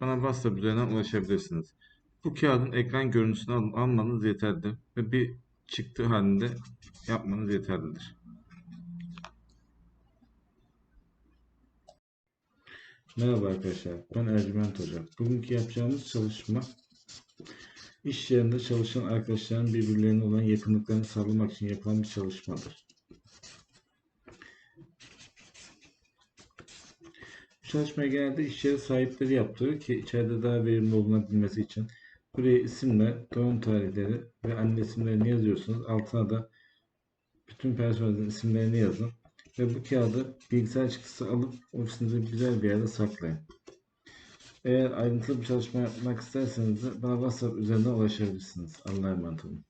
bana WhatsApp üzerinden ulaşabilirsiniz. Bu kağıdın ekran görüntüsünü al- almanız yeterlidir ve bir çıktı halinde yapmanız yeterlidir. Merhaba arkadaşlar, ben Ercüment Hoca. Bugünkü yapacağımız çalışma iş yerinde çalışan arkadaşların birbirlerine olan yakınlıklarını sağlamak için yapılan bir çalışmadır. Bu çalışmayı genelde iş yeri sahipleri yaptırır ki içeride daha verimli olunabilmesi için. Buraya isimler, doğum tarihleri ve anne isimlerini yazıyorsunuz. Altına da bütün personelin isimlerini yazın. Ve bu kağıdı bilgisayar çıktısı alıp ofisinizde güzel bir yerde saklayın. Eğer ayrıntılı bir çalışma yapmak isterseniz de bana WhatsApp üzerinden ulaşabilirsiniz. Allah'a emanet olun.